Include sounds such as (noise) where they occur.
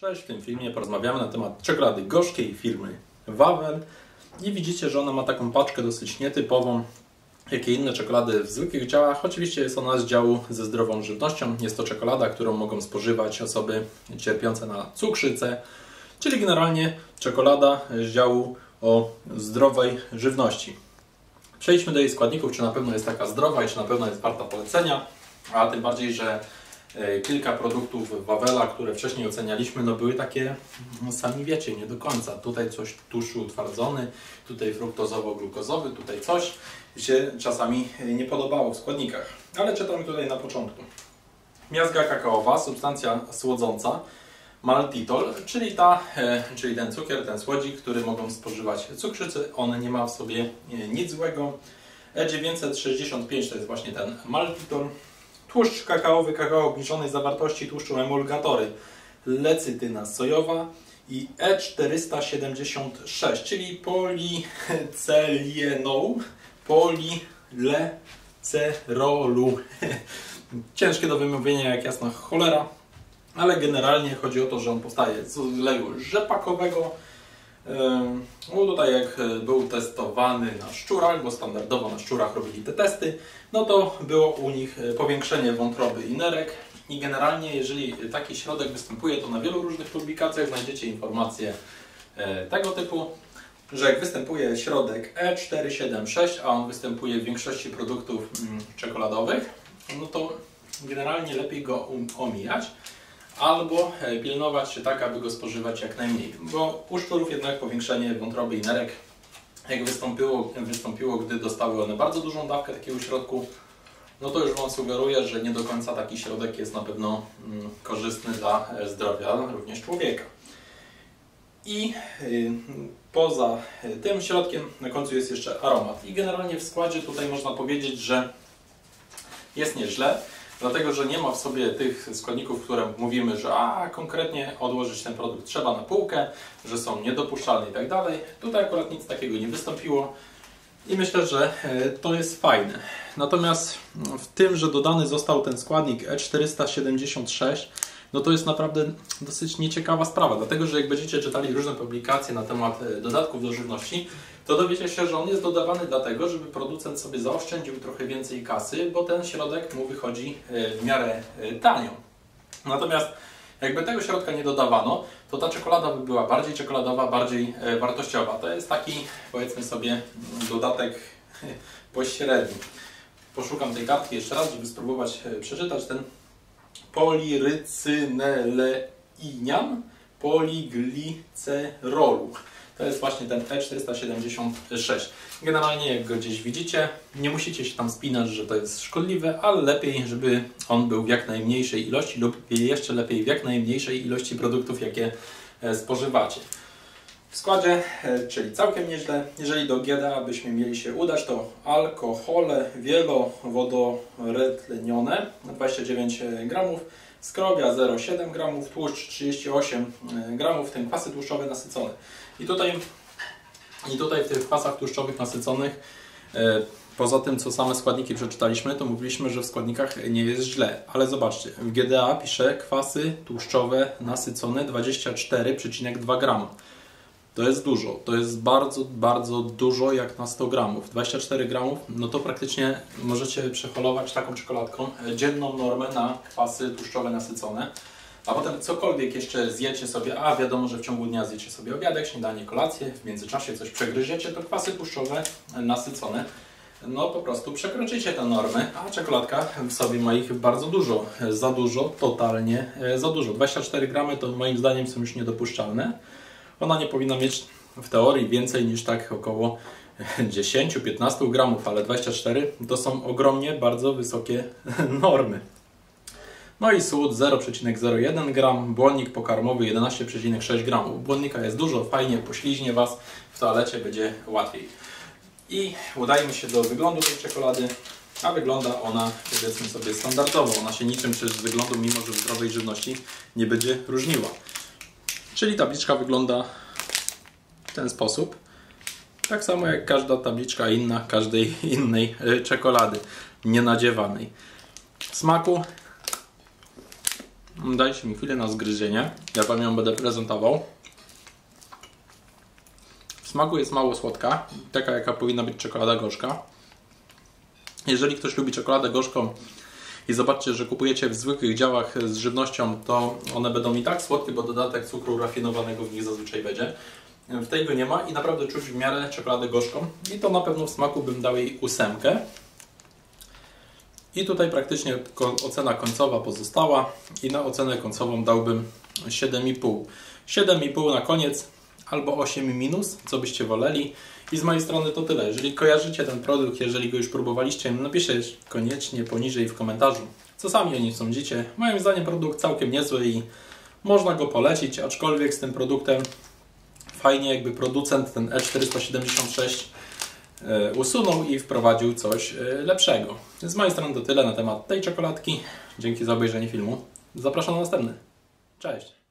Cześć, w tym filmie porozmawiamy na temat czekolady gorzkiej firmy Wawel i widzicie, że ona ma taką paczkę dosyć nietypową, jak i inne czekolady w zwykłych działach. Oczywiście jest ona z działu ze zdrową żywnością. Jest to czekolada, którą mogą spożywać osoby cierpiące na cukrzycę, czyli generalnie czekolada z działu o zdrowej żywności. Przejdźmy do jej składników, czy na pewno jest taka zdrowa i czy na pewno jest warta polecenia, a tym bardziej, że kilka produktów Wawela, które wcześniej ocenialiśmy, no były takie, no sami wiecie, nie do końca. Tutaj coś tłuszczu utwardzony, tutaj fruktozowo-glukozowy, tutaj coś się czasami nie podobało w składnikach. Ale czytamy tutaj na początku. Miazga kakaowa, substancja słodząca, maltitol, czyli, ta, e, czyli ten cukier, ten słodzik, który mogą spożywać cukrzycy. On nie ma w sobie e, nic złego. E965 to jest właśnie ten maltitol. Tłuszcz kakaowy, kakao obniżonej zawartości tłuszczu emulgatory, lecytyna sojowa i E476, czyli policelienol, polilecerolu. (laughs) Ciężkie do wymówienia jak jasna cholera, ale generalnie chodzi o to, że on powstaje z oleju rzepakowego, no tutaj jak e, był testowany na szczurach, bo standardowo na szczurach robili te testy, no to było u nich e, powiększenie wątroby i nerek. I generalnie jeżeli taki środek występuje, to na wielu różnych publikacjach znajdziecie informacje e, tego typu, że jak występuje środek E476, a on występuje w większości produktów mm, czekoladowych, no to generalnie lepiej go um, omijać albo e, pilnować się tak, aby go spożywać jak najmniej. Bo u szczurów jednak powiększenie wątroby i nerek, jak wystąpiło, wystąpiło, gdy dostały one bardzo dużą dawkę takiego środku, no to już Wam sugeruję, że nie do końca taki środek jest na pewno mm, korzystny dla e, zdrowia również człowieka. I y, poza tym środkiem na końcu jest jeszcze aromat. I generalnie w składzie tutaj można powiedzieć, że jest nieźle dlatego że nie ma w sobie tych składników, które mówimy, że a konkretnie odłożyć ten produkt trzeba na półkę, że są niedopuszczalne i tak dalej. Tutaj akurat nic takiego nie wystąpiło i myślę, że e, to jest fajne. Natomiast w tym, że dodany został ten składnik E476, no to jest naprawdę dosyć nieciekawa sprawa, dlatego że jak będziecie czytali różne publikacje na temat e, dodatków do żywności, to dowiecie się, że on jest dodawany dlatego, żeby producent sobie zaoszczędził trochę więcej kasy, bo ten środek mu wychodzi e, w miarę e, tanio. Natomiast jakby tego środka nie dodawano, to ta czekolada by była bardziej czekoladowa, bardziej wartościowa. To jest taki, powiedzmy sobie, dodatek (laughs) pośredni. Poszukam tej kartki jeszcze raz, żeby spróbować przeczytać ten polirycyneleinian poliglicerolu. To jest właśnie ten E476. Generalnie jak go gdzieś widzicie, nie musicie się tam spinać, że to jest szkodliwe, ale lepiej, żeby on był w jak najmniejszej ilości lub jeszcze lepiej w jak najmniejszej ilości produktów, jakie e, spożywacie. W składzie, e, czyli całkiem nieźle. Jeżeli do GDA byśmy mieli się udać, to alkohole wielowodoretlenione 29 gramów, skrobia 0,7 gramów, tłuszcz 38 e, gramów, w tym kwasy tłuszczowe nasycone. I tutaj, i tutaj w tych kwasach tłuszczowych nasyconych e, Poza tym, co same składniki przeczytaliśmy, to mówiliśmy, że w składnikach nie jest źle. Ale zobaczcie, w GDA pisze kwasy tłuszczowe nasycone 24,2 grama. To jest dużo. To jest bardzo, bardzo dużo jak na 100 gramów. 24 gramów, no to praktycznie możecie przeholować taką czekoladką dzienną normę na kwasy tłuszczowe nasycone. A potem cokolwiek jeszcze zjecie sobie, a wiadomo, że w ciągu dnia zjecie sobie obiadek, śniadanie, kolację, w międzyczasie coś przegryziecie, to kwasy tłuszczowe nasycone, no po prostu przekroczycie te normy, a czekoladka w sobie ma ich bardzo dużo, za dużo, totalnie za dużo. 24 gramy to moim zdaniem są już niedopuszczalne. Ona nie powinna mieć w teorii więcej niż tak około (laughs) 10-15 gramów, ale 24 to są ogromnie bardzo wysokie (laughs) normy. No i słód 0,01 gram, błonnik pokarmowy 11,6 gramów. Błonnika jest dużo, fajnie pośliźnie Was, w toalecie będzie łatwiej. I udajmy się do wyglądu tej czekolady, a wygląda ona powiedzmy sobie standardowo. Ona się niczym z wyglądu, mimo że w zdrowej żywności, nie będzie różniła. Czyli tabliczka wygląda w ten sposób. Tak samo jak każda tabliczka inna, każdej (laughs) innej e, czekolady nienadziewanej. Smaku Dajcie mi chwilę na zgryzienie. Ja Wam ją będę prezentował. W smaku jest mało słodka, taka jaka powinna być czekolada gorzka. Jeżeli ktoś lubi czekoladę gorzką i zobaczcie, że kupujecie w zwykłych działach z żywnością, to one będą i tak słodkie, bo dodatek cukru rafinowanego w nich zazwyczaj będzie. W tej go nie ma i naprawdę czuć w miarę czekoladę gorzką i to na pewno w smaku bym dał jej ósemkę. I tutaj praktycznie ocena końcowa pozostała i na ocenę końcową dałbym 7,5. 7,5 na koniec albo 8 minus, co byście woleli. I z mojej strony to tyle. Jeżeli kojarzycie ten produkt, jeżeli go już próbowaliście, napiszcie koniecznie poniżej w komentarzu, co sami o nim sądzicie. Moim zdaniem produkt całkiem niezły i można go polecić, aczkolwiek z tym produktem fajnie jakby producent ten E476 e, usunął i wprowadził coś e, lepszego. Z mojej strony to tyle na temat tej czekoladki. Dzięki za obejrzenie filmu. Zapraszam na następny. Cześć!